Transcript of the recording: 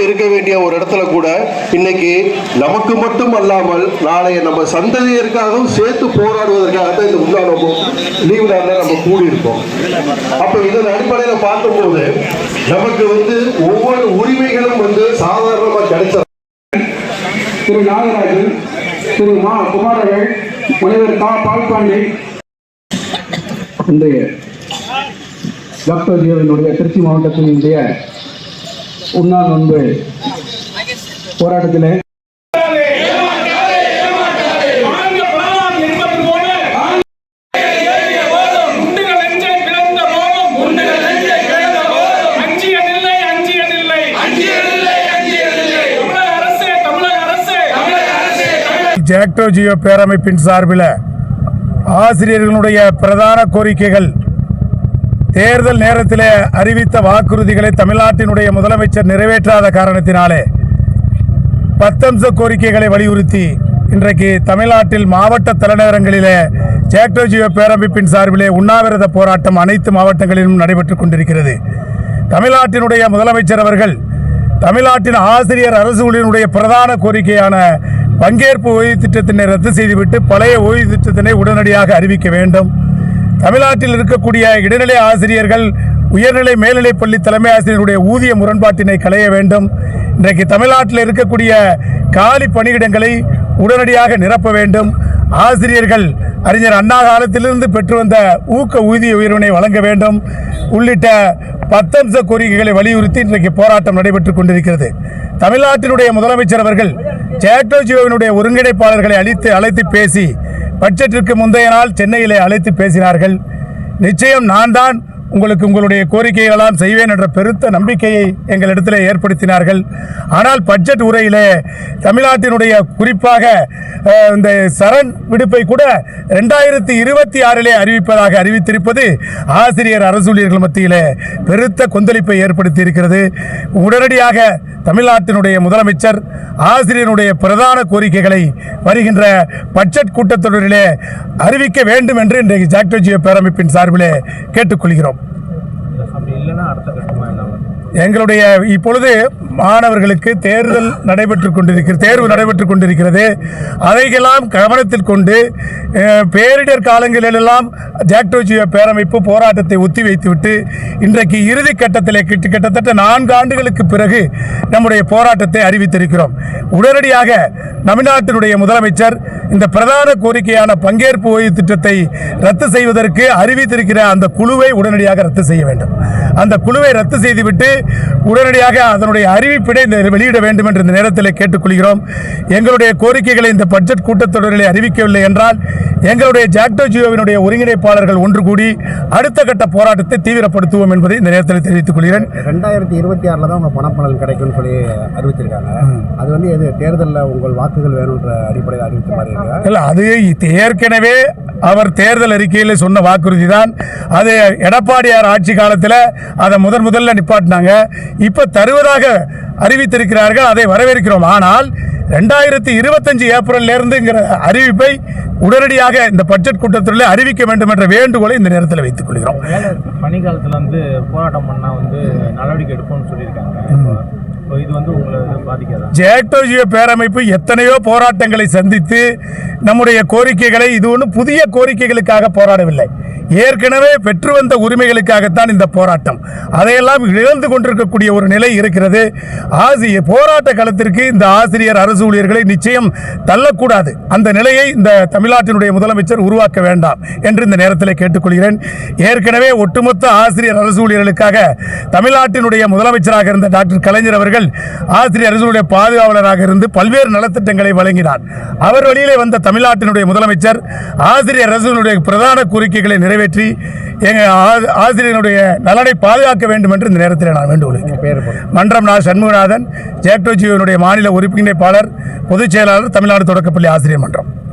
இருக்க வேண்டிய ஒரு இடத்துல கூட இன்னைக்கு நமக்கு மட்டும் அல்லாமல் நாளைய நம்ம சந்ததியருக்காகவும் சேர்த்து போராடுவதற்காக தான் இந்த உண்டானமும் லீவ் நாளில் நம்ம கூடியிருக்கோம் அப்போ இதன் அடிப்படையில் பார்க்கும்போது நமக்கு வந்து ஒவ்வொரு உரிமைகளும் வந்து சாதாரணமா கிடைச்ச திரு நாகராஜன் திரு மா குமாரர்கள் முனைவர் கா பால்பாண்டி இன்றைய டாக்டர் ஜீவனுடைய திருச்சி மாவட்டத்தினுடைய உண்ணா நோன்பு போராட்டத்தில். ஜாக்டோ ஜியோ பேரமைப்பின் சார்பில் ஆசிரியர்களுடைய பிரதான கோரிக்கைகள் தேர்தல் நேரத்தில் அறிவித்த வாக்குறுதிகளை தமிழ்நாட்டினுடைய முதலமைச்சர் நிறைவேற்றாத காரணத்தினாலே பத்தம்ச கோரிக்கைகளை வலியுறுத்தி இன்றைக்கு தமிழ்நாட்டில் மாவட்ட தலைநகரங்களிலே ஜாக்டோ ஜியோ பேரமைப்பின் சார்பிலே உண்ணாவிரத போராட்டம் அனைத்து மாவட்டங்களிலும் நடைபெற்றுக் கொண்டிருக்கிறது. தமிழ்நாட்டினுடைய முதலமைச்சர் அவர்கள் தமிழ்நாட்டின் ஆசிரியர் அரசு பிரதான கோரிக்கையான பங்கேற்பு ஓய்வு திட்டத்தினை ரத்து செய்துவிட்டு பழைய ஓய்வு திட்டத்தினை உடனடியாக அறிவிக்க வேண்டும். தமிழ்நாட்டில் இருக்கக்கூடிய இடைநிலை ஆசிரியர்கள் உயர்நிலை மேல்நிலைப் பள்ளி தலைமை ஆசிரியருடைய ஊதிய முரண்பாட்டினை களைய வேண்டும். இன்றைக்கு தமிழ்நாட்டில் இருக்கக்கூடிய காலி பணியிடங்களை உடனடியாக நிரப்ப வேண்டும். ஆசிரியர்கள் அறிஞர் அண்ணா காலத்திலிருந்து பெற்று வந்த ஊக்க ஊதிய உயர்வினை வழங்க வேண்டும். உள்ளிட்ட பத்தம்ச கோரிக்கைகளை வலியுறுத்தி இன்றைக்கு போராட்டம் நடைபெற்றுக் கொண்டிருக்கிறது. தமிழ்நாட்டினுடைய முதலமைச்சர் அவர்கள் ஜேக்டோ ஜியோவினுடைய ஒருங்கிணைப்பாளர்களை அழைத்து அழைத்து பேசி பட்ஜெட்டிற்கு முந்தைய நாள் சென்னையிலே அழைத்து பேசினார்கள். நிச்சயம் நான் தான் உங்களுக்கு உங்களுடைய கோரிக்கைகளெல்லாம் செய்வேன் என்ற பெருத்த நம்பிக்கையை எங்களிடத்தில் ஏற்படுத்தினார்கள். ஆனால் பட்ஜெட் உரையிலே தமிழ்நாட்டினுடைய குறிப்பாக இந்த சரண் விடுப்பை கூட ரெண்டாயிரத்தி இருபத்தி ஆறிலே அறிவிப்பதாக அறிவித்திருப்பது ஆசிரியர் அரசூழியர்கள் மத்தியிலே பெருத்த கொந்தளிப்பை ஏற்படுத்தி இருக்கிறது உடனடியாக தமிழ்நாட்டினுடைய முதலமைச்சர் ஆசிரியருடைய பிரதான கோரிக்கைகளை வருகின்ற பட்ஜெட் கூட்டத்தொடரிலே அறிவிக்க வேண்டும் என்று இன்றைக்கு ஜாக்டோஜியோ பேரமைப்பின் சார்பிலே கேட்டுக்கொள்கிறோம். எங்களுடைய இப்பொழுது மாணவர்களுக்கு தேர்தல் நடைபெற்றுக் கொண்டிருக்கிறது தேர்வு நடைபெற்றுக் கொண்டிருக்கிறது. அதையெல்லாம் கவனத்தில் கொண்டு பேரிடர் காலங்களிலெல்லாம் ஜாக்டோஜியோ பேரமைப்பு போராட்டத்தை ஒத்தி வைத்துவிட்டு இன்றைக்கு இறுதி கட்டத்திலே கிட்ட கிட்டத்தட்ட நான்கு ஆண்டுகளுக்கு பிறகு நம்முடைய போராட்டத்தை அறிவித்திருக்கிறோம். உடனடியாக தமிழ்நாட்டினுடைய முதலமைச்சர் இந்த பிரதான கோரிக்கையான பங்கேற்பு ஓய்வு திட்டத்தை ரத்து செய்வதற்கு அறிவித்திருக்கிற அந்த குழுவை உடனடியாக ரத்து செய்ய வேண்டும். அந்த குழுவை ரத்து செய்துவிட்டு உடனடியாக அதனுடைய அறிவிப்பினை இந்த வெளியிட வேண்டும் என்று இந்த நேரத்தில் கேட்டுக்கொள்கிறோம். எங்களுடைய கோரிக்கைகளை இந்த பட்ஜெட் கூட்டத்தொடரிலே அறிவிக்கவில்லை என்றால் எங்களுடைய ஜாக்டோ ஜியோவினுடைய ஒருங்கிணைப்பாளர்கள் ஒன்று கூடி அடுத்த கட்ட போராட்டத்தை தீவிரப்படுத்துவோம் என்பதை இந்த நேரத்தில் தெரிவித்துக் கொள்கிறேன். ரெண்டாயிரத்தி இருபத்தி ஆறில் தான் உங்கள் பணப்பலன் கிடைக்கும்னு சொல்லி அறிவிச்சிருக்காங்க. அது வந்து எது தேர்தலில் உங்கள் வாக்குகள் வேணுன்ற அடிப்படையில் அறிவித்த மாதிரி இல்ல அது ஏற்கனவே அவர் தேர்தல் அறிக்கையில் சொன்ன வாக்குறுதி தான் அது எடப்பாடியார் ஆட்சி காலத்தில் அதை முதன் முதல்ல நிப்பாட்டினாங்க. இப்போ தருவதாக அறிவித்திருக்கிறார்கள் அதை வரவேற்கிறோம். ஆனால் ரெண்டாயிரத்தி இருபத்தஞ்சு ஏப்ரல்ல இருந்துங்கிற அறிவிப்பை உடனடியாக இந்த பட்ஜெட் கூட்டத்தில் அறிவிக்க வேண்டும் என்ற வேண்டுகோளை இந்த நேரத்தில் வைத்துக் கொள்கிறோம். வேலை பனிக்காலத்தில் வந்து போராட்டம் பண்ணால் வந்து நடவடிக்கை எடுப்போம்னு சொல்லியிருக்காங்க. இது வந்து உங்களை பேரமைப்பு எத்தனையோ போராட்டங்களை சந்தித்து நம்முடைய கோரிக்கைகளை இது ஒன்றும் புதிய கோரிக்கைகளுக்காக போராடவில்லை. ஏற்கனவே பெற்று வந்த உரிமைகளுக்காகத்தான் இந்த போராட்டம். அதையெல்லாம் இழந்து கொண்டிருக்கக்கூடிய ஒரு நிலை இருக்கிறது. ஆசிய போராட்ட களத்திற்கு இந்த ஆசிரியர் அரசு ஊழியர்களை நிச்சயம் தள்ளக்கூடாது. அந்த நிலையை இந்த தமிழ்நாட்டினுடைய முதலமைச்சர் உருவாக்க வேண்டாம் என்று இந்த நேரத்தில் கேட்டுக்கொள்கிறேன். ஏற்கனவே ஒட்டுமொத்த ஆசிரியர் அரசு ஊழியர்களுக்காக தமிழ்நாட்டினுடைய முதலமைச்சராக இருந்த டாக்டர் கலைஞர் அவர்கள் ஆசிரியர் அரசுடைய பாதுகாவலராக இருந்து பல்வேறு நலத்திட்டங்களை வழங்கினார். அவர் வழியிலே வந்த தமிழ்நாட்டினுடைய முதலமைச்சர் ஆசிரியர் அரசுடைய பிரதான கோரிக்கைகளை நிறைவேற்றி எங்க ஆ- ஆசிரியருடைய நலனை பாதுகாக்க வேண்டும் என்று இந்த நேரத்தில் நான் வேண்டுகொள்கிறேன் மன்றம் நா. சண்முகநாதன் ஜேக்டோஜியோனுடைய மாநில ஒருங்கிணைப்பாளர் பொதுச் செயலாளர் தமிழ்நாடு தொடக்கப்பள்ளி ஆசிரியர் மன்றம்.